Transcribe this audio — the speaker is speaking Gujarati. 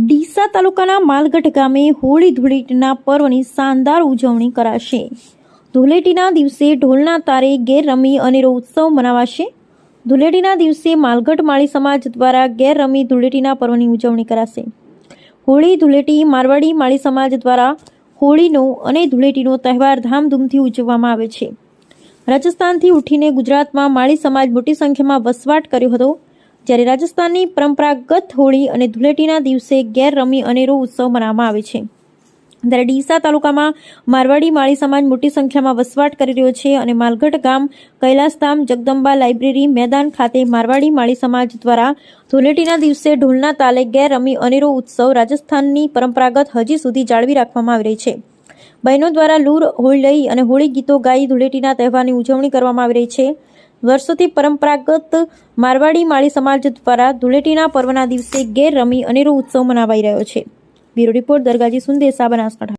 ડીસા તાલુકાના માલગઢ ગામે હોળી ધૂળેટીના પર્વની શાનદાર ઉજવણી કરાશે. ધૂળેટીના દિવસે ઢોલના તારે ગેર રમી અનેરો ઉત્સવ મનાવાશે. ધૂળેટીના દિવસે માલગઢ માળી સમાજ દ્વારા ગેર રમી ધૂળેટીના પર્વની ઉજવણી કરાશે. હોળી ધૂળેટી મારવાડી માળી સમાજ દ્વારા હોળીનો અને ધૂળેટીનો તહેવાર ધામધૂમથી ઉજવવામાં આવે છે. રાજસ્થાનથી ઉઠીને ગુજરાતમાં માળી સમાજ મોટી સંખ્યામાં વસવાટ કર્યો હતો. જ્યારે રાજસ્થાનની પરંપરાગત હોળી અને ધૂળેટીના દિવસે ગેર રમી અનેરો ઉત્સવ મનાવવામાં આવે છે. ત્યારે ડીસા તાલુકામાં મારવાડી માળી સમાજ મોટી સંખ્યામાં વસવાટ કરી રહ્યો છે અને માલગઢ ગામ કૈલાસધામ જગદંબા લાઇબ્રેરી મેદાન ખાતે મારવાડી માળી સમાજ દ્વારા ધૂળેટીના દિવસે ઢોલના તાલે ગેર રમી અનેરો ઉત્સવ રાજસ્થાનની પરંપરાગત હજી સુધી જાળવી રાખવામાં આવી રહી છે. બહેનો દ્વારા લૂર હોળી લઈ અને હોળી ગીતો ગાઈ ધૂળેટીના તહેવારની ઉજવણી કરવામાં આવી રહી છે. વર્ષોથી પરંપરાગત મારવાડી માળી સમાજ દ્વારા ધૂળેટીના પર્વના દિવસે ગેર રમી અનેરો ઉત્સવ મનાવાઈ રહ્યો છે. Bureau report Dargaji Sundesha Banaskantha